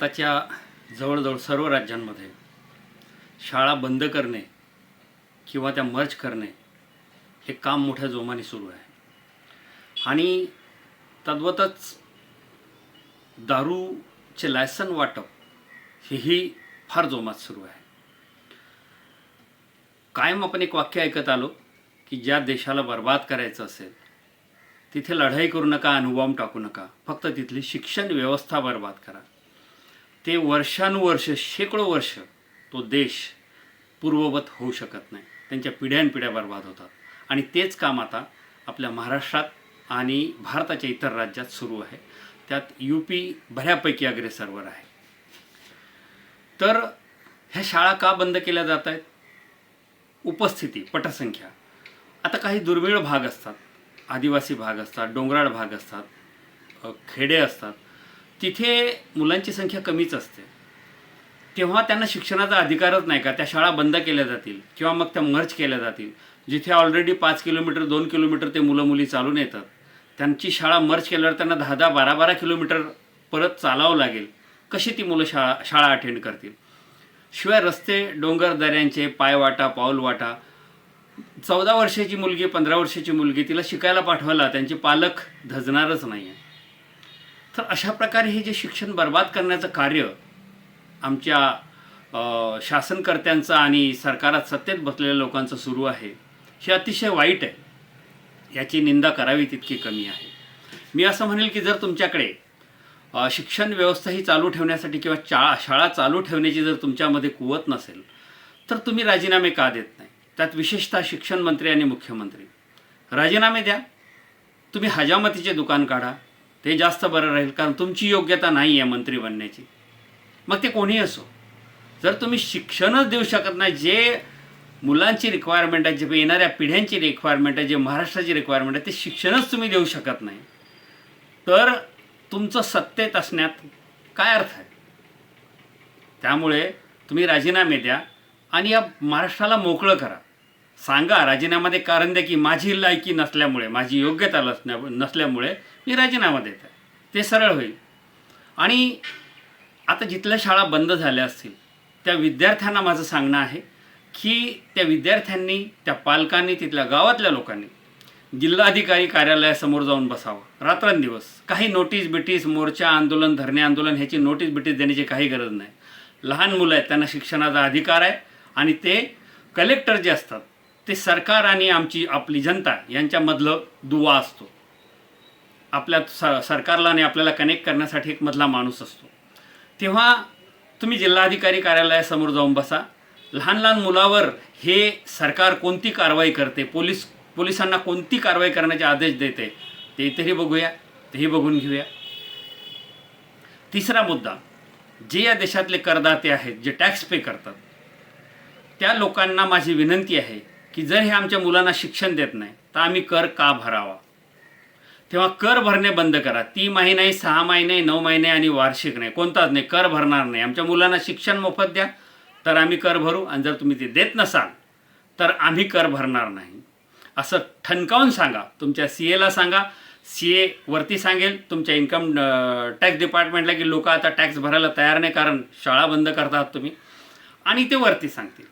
भारताच्या जवळजवळ सर्व राज्यांमध्ये शाळा बंद करणे किंवा त्या मर्ज करणे हे काम मोठ्या जोमाने सुरू आहे. आणि तद्वतच दारूचे लायसन वाटप हेही फार जोमात सुरू आहे. कायम आपण एक वाक्य ऐकत आलो की ज्या देशाला बर्बाद करायचं असेल तिथे लढाई करू नका अणुबॉम्ब टाकू नका फक्त तिथली शिक्षण व्यवस्था बर्बाद करा. ते वर्षानुवर्ष शेकडो वर्ष तो देश पूर्ववत होऊ शकत नाही. त्यांच्या पिढ्यानपिढ्या बर्बाद होतात. आणि तेच काम आता आपल्या महाराष्ट्रात आणि भारताच्या इतर राज्यात सुरू आहे. त्यात यू पी बऱ्यापैकी अग्रेसरवर आहे. तर ह्या शाळा का बंद केल्या जात आहेत? उपस्थिती पटसंख्या. आता काही दुर्मिळ भाग असतात. आदिवासी भाग असतात डोंगराळ भाग असतात खेडे असतात. तिथे मुलांची संख्या कमीच असते. तेव्हा त्यांना शिक्षणाचा अधिकारच नाही का? त्या शाळा बंद केल्या जातील किंवा मग त्या मर्ज केल्या जातील. जिथे ऑलरेडी पाच किलोमीटर दोन किलोमीटर ते मुलं मुली चालून येतात त्यांची शाळा मर्ज केल्यावर त्यांना दहा दहा बारा बारा किलोमीटर परत चालावं लागेल. कशी ती मुलं शाळा शाळा अटेंड करतील? शिवाय रस्ते डोंगर दऱ्यांचे पायवाटा पाऊलवाटा चौदा वर्षाची मुलगी पंधरा वर्षाची मुलगी तिला शिकायला पाठवायला त्यांचे पालक धजणारच नाही आहे तर अशा प्रकारे हे जे शिक्षण बर्बाद करण्याचं कार्य आमच्या शासनकर्त्यांचं आणि सरकारात सत्तेत बसलेल्या लोकांचं सुरू आहे हे अतिशय वाईट आहे. याची निंदा करावी तितकी कमी आहे. मी असं म्हणेल की जर तुमच्याकडे शिक्षण व्यवस्था ही चालू ठेवण्यासाठी किंवा चा शाळा चालू ठेवण्याची जर तुमच्यामध्ये कुवत नसेल तर तुम्ही राजीनामे का देत नाही? त्यात विशेषतः शिक्षण मंत्री आणि मुख्यमंत्री. राजीनामे द्या. तुम्ही हजामतीचे दुकान काढा. ते जास्त बरं राहील कारण तुमची योग्यता नाही आहे मंत्री बनण्याची. मग ते कोणी असो जर तुम्ही शिक्षणच देऊ शकत नाही जे मुलांची रिक्वायरमेंट आहे जे येणाऱ्या पिढ्यांची रिक्वायरमेंट आहे जे महाराष्ट्राची रिक्वायरमेंट आहे ते शिक्षणच तुम्ही देऊ शकत नाही. तर तुमचं सत्तेत असण्यात काय अर्थ आहे? त्यामुळे तुम्ही राजीनामे द्या आणि या महाराष्ट्राला मोकळं करा. सांगा राजीनामध्ये कारण द्या की माझी लायकी नसल्यामुळे माझी योग्यता नसण्या नसल्यामुळे मी राजीनामा देत आहे. ते सरळ होईल. आणि आता जिथल्या शाळा बंद झाल्या असतील त्या विद्यार्थ्यांना माझं सांगणं आहे की त्या विद्यार्थ्यांनी त्या पालकांनी तिथल्या गावातल्या लोकांनी जिल्हाधिकारी कार्यालयासमोर जाऊन बसावं. रात्रंदिवस. काही नोटीस बिटीस मोर्चा आंदोलन धरणे आंदोलन ह्याची नोटीस बिटीस देण्याची काही गरज नाही. लहान मुलं आहेत त्यांना शिक्षणाचा अधिकार आहे आणि ते कलेक्टर जे असतात ते सरकार आणि आमची आपली जनता यांच्यामधलं दुवा असतो. आपल्या स सरकारला आणि आपल्याला कनेक्ट करण्यासाठी एक मधला माणूस असतो. तेव्हा तुम्ही जिल्हाधिकारी कार्यालयासमोर जाऊन बसा. लहान लहान मुलावर हे सरकार कोणती कारवाई करते पोलीस पोलिसांना कोणती कारवाई करण्याचे आदेश देते ते इथेही बघूया तेही बघून घेऊया. तिसरा मुद्दा जे या देशातले करदाते आहेत जे टॅक्स पे करतात त्या लोकांना माझी विनंती आहे की जर हे आमच्या मुलांना शिक्षण देत नाही तर आम्ही कर का भरावा? तेव्हा कर भरणे बंद करा. तिमाही नाही सहा महिने नऊ महिने आणि वार्षिक नाही. कोणताच नाही. कर भरणार नाही. आमच्या मुलांना शिक्षण मोफत द्या. तर आम्ही कर भरू. आणि जर तुम्ही ते देत नसाल तर आम्ही कर भरणार नाही. असं ठणकावून सांगा. तुमच्या सी एला सांगा. सी ए वरती सांगेल. तुमच्या इन्कम टॅक्स डिपार्टमेंटला की लोक आता टॅक्स भरायला तयार नाही कारण शाळा बंद करतात तुम्ही. आणि ते वरती सांगतील.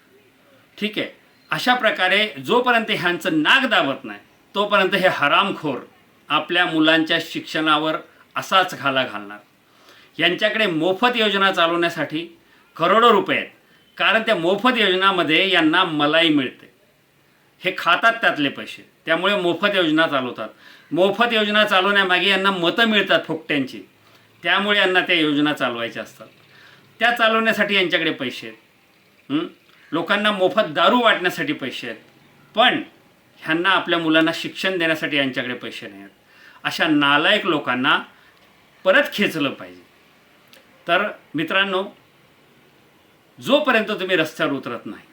ठीक आहे? अशा प्रकारे जोपर्यंत ह्यांचं नाक दाबत नाही तोपर्यंत हे हरामखोर आपल्या मुलांच्या शिक्षणावर असाच घाला घालणार. यांच्याकडे मोफत योजना चालवण्यासाठी करोडो रुपये आहेत. कारण त्या मोफत योजनामध्ये यांना मलाई मिळते. हे खातात त्यातले पैसे. त्यामुळे मोफत योजना चालवतात. मोफत योजना चालवण्यामागे यांना मतं मिळतात फुकट्यांची. त्यामुळे यांना त्या योजना चालवायच्या असतात. त्या चालवण्यासाठी यांच्याकडे पैसे आहेत. लोकांना मोफत दारू वाटण्यासाठी पैसे आहेत. पण ह्यांना आपल्या मुलांना शिक्षण देण्यासाठी यांच्याकडे पैसे नाही आहेत. अशा नालायक लोकांना परत खेचलं पाहिजे. तर मित्रांनो जोपर्यंत तुम्ही रस्त्यावर उतरत नाही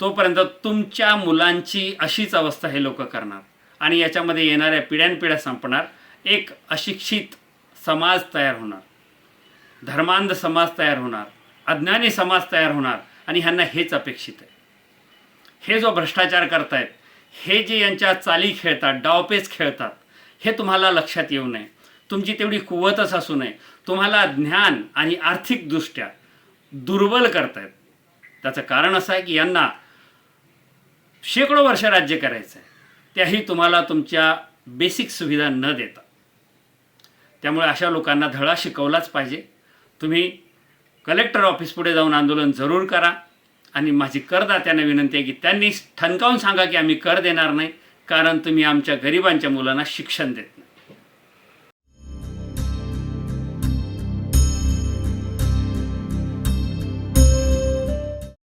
तोपर्यंत तुमच्या मुलांची अशीच अवस्था हे लोक करणार. आणि याच्यामध्ये येणाऱ्या पिढ्यानपिढ्या संपणार. एक अशिक्षित समाज तयार होणार. धर्मांध समाज तयार होणार. अज्ञानी समाज तयार होणार. आणि ह्यांना हेच अपेक्षित आहे. हे जो भ्रष्टाचार करतायत हे जे यांच्या चाली खेळतात डावपेच खेळतात हे तुम्हाला लक्षात येऊ नये. तुमची तेवढी कुवतच असू नये. तुम्हाला ज्ञान आणि आर्थिकदृष्ट्या दुर्बल करतायत. त्याचं कारण असं आहे की यांना शेकडो वर्ष राज्य करायचं आहे. त्याही तुम्हाला तुमच्या बेसिक सुविधा न देता. त्यामुळे अशा लोकांना धडा शिकवलाच पाहिजे. तुम्ही कलेक्टर ऑफिस पुढे जाऊन आंदोलन जरूर करा. आणि माझी करदात्यांना विनंती आहे की त्यांनी ठणकावून सांगा की आम्ही कर देणार नाही कारण तुम्ही आमच्या गरिबांच्या मुलांना शिक्षण देत नाही.